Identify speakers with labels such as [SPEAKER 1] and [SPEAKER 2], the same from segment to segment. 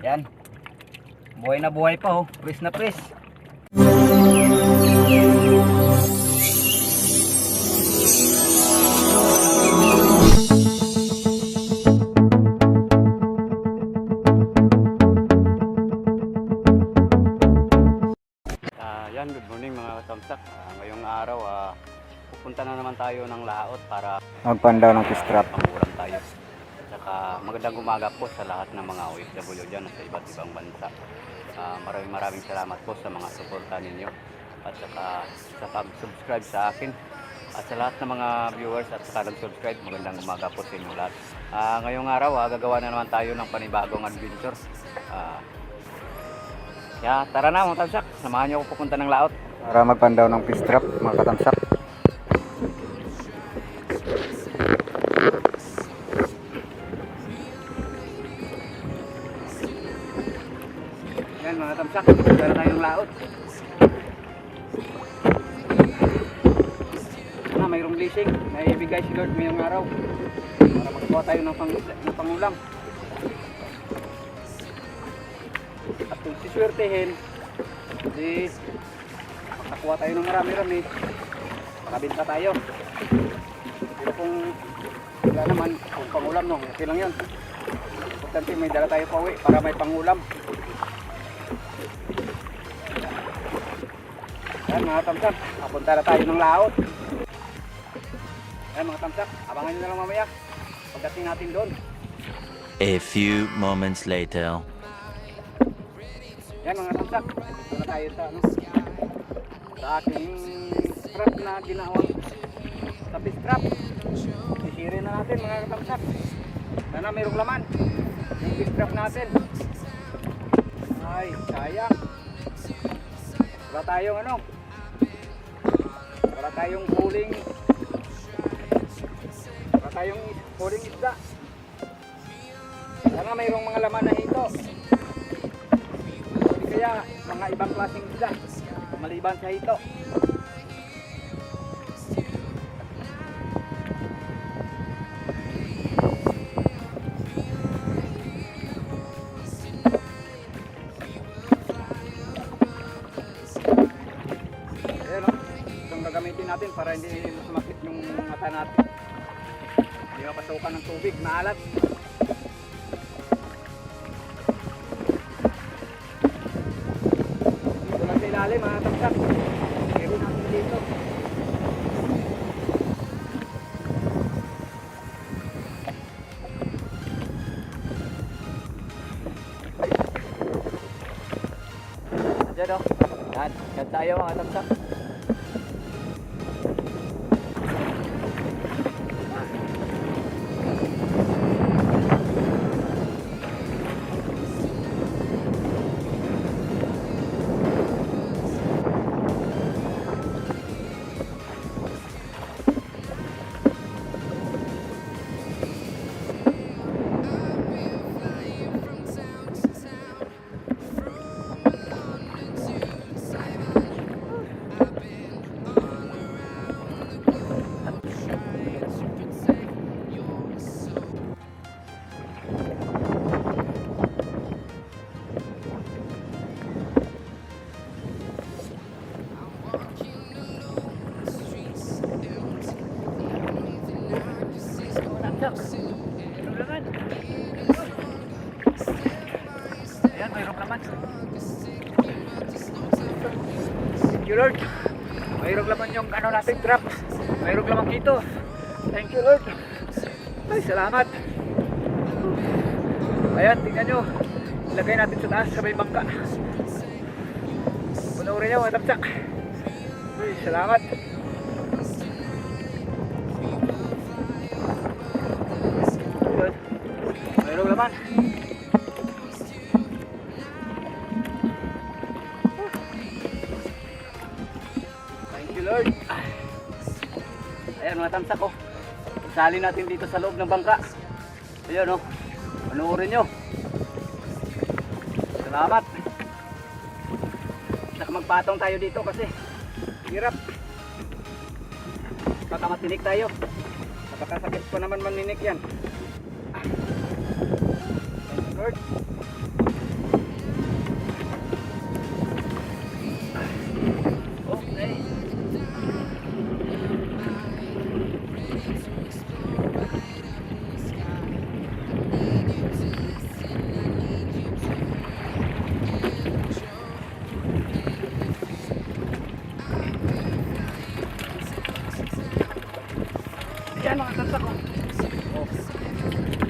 [SPEAKER 1] Yan. Buhay na buhay pa oh. Pris na pris. Ah, yan, good morning mga katamsak. Ah, ngayong araw, ah, pupunta na naman tayo ng laot para magpandaw ng pistrap. Panguram tayo. Saka magandang umaga po sa lahat ng mga OFW dyan sa iba't ibang bansa. Ah, maraming maraming salamat po sa mga suporta ninyo at saka sa pag-subscribe sa akin at sa lahat ng mga viewers at saka nag-subscribe, magandang umaga po sa inyo lahat. Ah, ngayong araw, ah, gagawa na naman tayo ng panibagong adventure. Ah, kaya tara na mga katamsak, samahan niyo ako pupunta ng laot. Para magpandaw ng fish trap mga katamsak. Yan pupunta na tayong laot. Na, mayroong blessing na ibigay si Lord ngayong araw. Para magkuha tayo ng, pang, ng pangulam. At kung siswertehin, di makakuha tayo ng marami-rami, makabenta tayo. Pero kung wala naman, kung pangulam no, okay lang yun. Importante may dala tayo pauwi para may pangulam. Yan mga tamsak, papunta na tayo ng laot. Yan mga tamsak, abangan nyo na lang mamaya. Pagdating natin doon.
[SPEAKER 2] A few moments later.
[SPEAKER 1] Yan mga tamsak, dito na tayo sa ano sa aking strap na ginawa tapis strap. Sisirin na natin mga tamsak. Sana mayroong laman. Yung strap natin. Ay, sayang. Wala tayong ano. Tayong huling wala tayong huling isda. Sana mayroong mga laman na. Hindi kaya mga ibang klaseng isda maliban sa ito. Natin para hindi sumakit yung mata natin. Hindi mapasukan ng tubig, maalat. Dito lang sa ilalim mga tamsak. Pero natin dito. Diyan o. Yan. Yan tayo mga tamsak. Ayan, mayroong laman. Thank you Lord. Mayroong laman yung ano natin trap. Mayroong laman dito. Thank you Lord. Ay, salamat. Ayan, tingnan nyo. Ilagay natin sa taas sa may bangka. Punurin nyo, mga tamsak. Ay, salamat. Ayun. Laman. Thank you Lord. Ayan mga tamsak oh. Isali natin dito sa loob ng bangka. Ayan oh. Panoorin nyo. Salamat. Magpatong tayo dito kasi hirap. Baka matinik tayo. Napakasakit pa naman maninik yan. Lord. Okay. Ayan, nakakanta ko. Oh.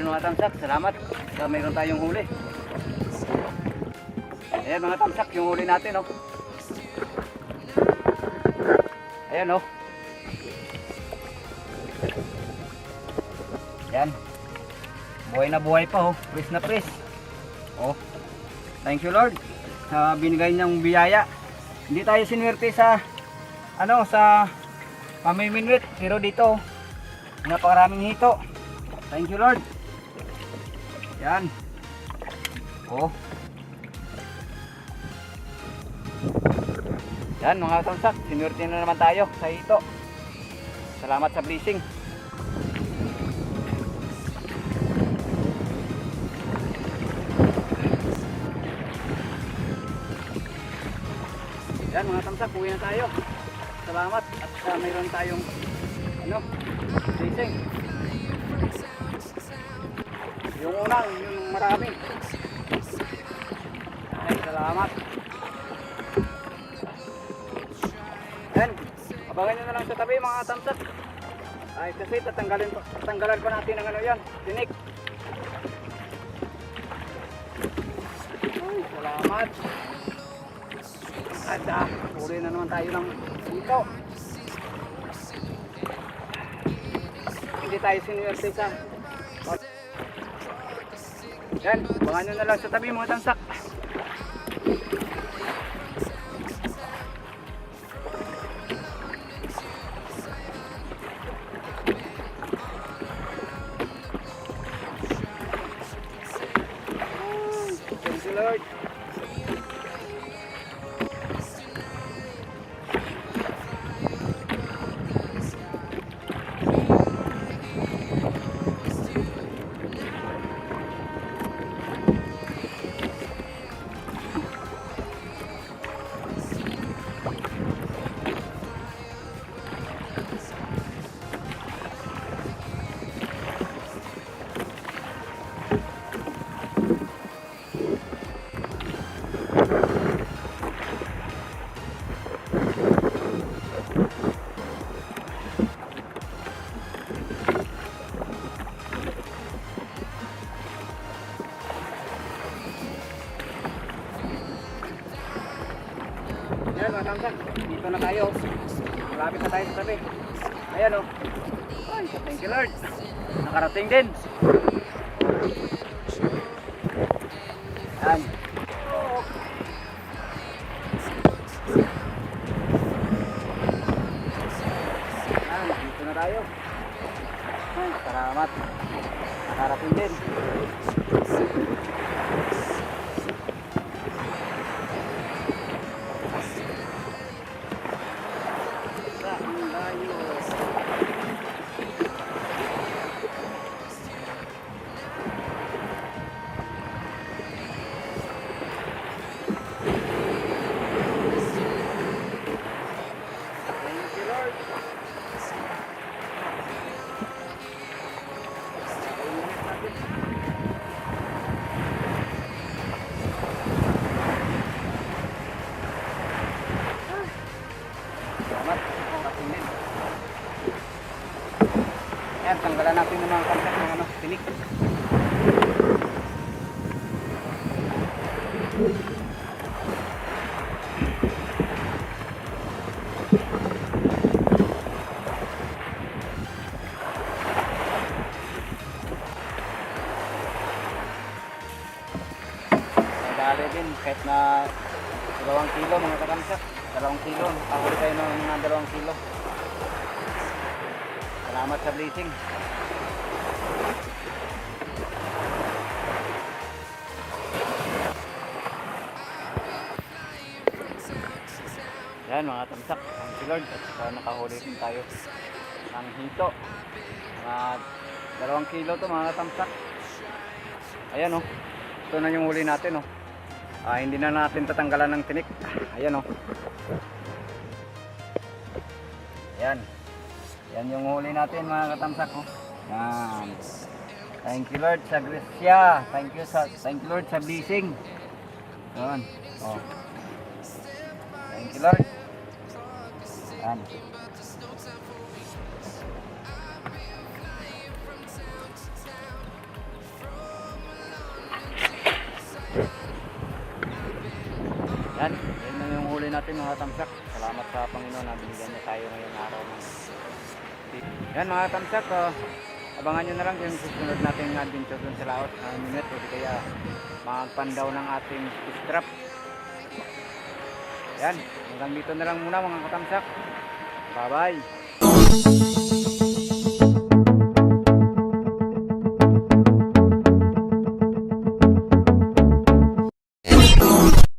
[SPEAKER 1] Ayan mga tamsak, salamat. Sa mayroon tayong huli. Ayan mga tamsak, yung huli natin oh. Ayan oh. Ayan. Buhay na buhay pa oh. Pris na pris. Oh. Thank you Lord sa binigay niyang biyaya. Hindi tayo sinwerte sa ano sa pamiminwit pero dito napakaraming hito. Thank you Lord. Yan. Oh. Yan mga tamsak, sinwerte na naman tayo sa hito. Salamat sa blessing. Yan mga tamsak, uwi na tayo. Salamat at uh, mayroon tayong ano, blessing. Yung unang, yung marami. Ay, salamat. Yan, abangan nyo na lang sa tabi mga tamsak. Ay, kasi tatanggalin, tatanggalan pa natin ng ano yan, tinik. Ay, salamat. At ah, uli na naman tayo ng dito. Hindi tayo sinuwerte sa yan, abangan nyo na lang sa tabi mga tansak. Kamsak, dito na tayo. Malapit na tayo sa tabi. Ayan o. Oh. Ay, thank you Lord. Nakarating din. Yan. Tanggalan natin ng kontak ng ano, tinik. Nadali din kahit na dalawang kilo mga katamsak. Dalawang kilo. Ahuli tayo ng dalawang kilo. Salamat sa blessing. Yan mga tamsak. Ang si Lord. At saka nakahuli din tayo ng hito. Mga dalawang kilo to mga tamsak. Ayan oh. Ito na yung huli natin oh. Ah, hindi na natin tatanggalan ng tinik. Ayan oh. Ayan. Yan yung huli natin mga katamsak. Oh. Yan. Thank you Lord sa gracia. Thank you sa thank you Lord sa blessing. Yan. Oh. Thank you Lord. Yan. Yan, yan na yung huli natin mga tamsak. Salamat sa Panginoon na binigyan niya tayo ngayong araw ng yan mga tamsak, oh, abangan nyo na lang yung susunod nating adventure dun sa laot na minute o kaya magpandaw ng ating strap. Yan, hanggang dito na lang muna mga katamsak. Bye bye.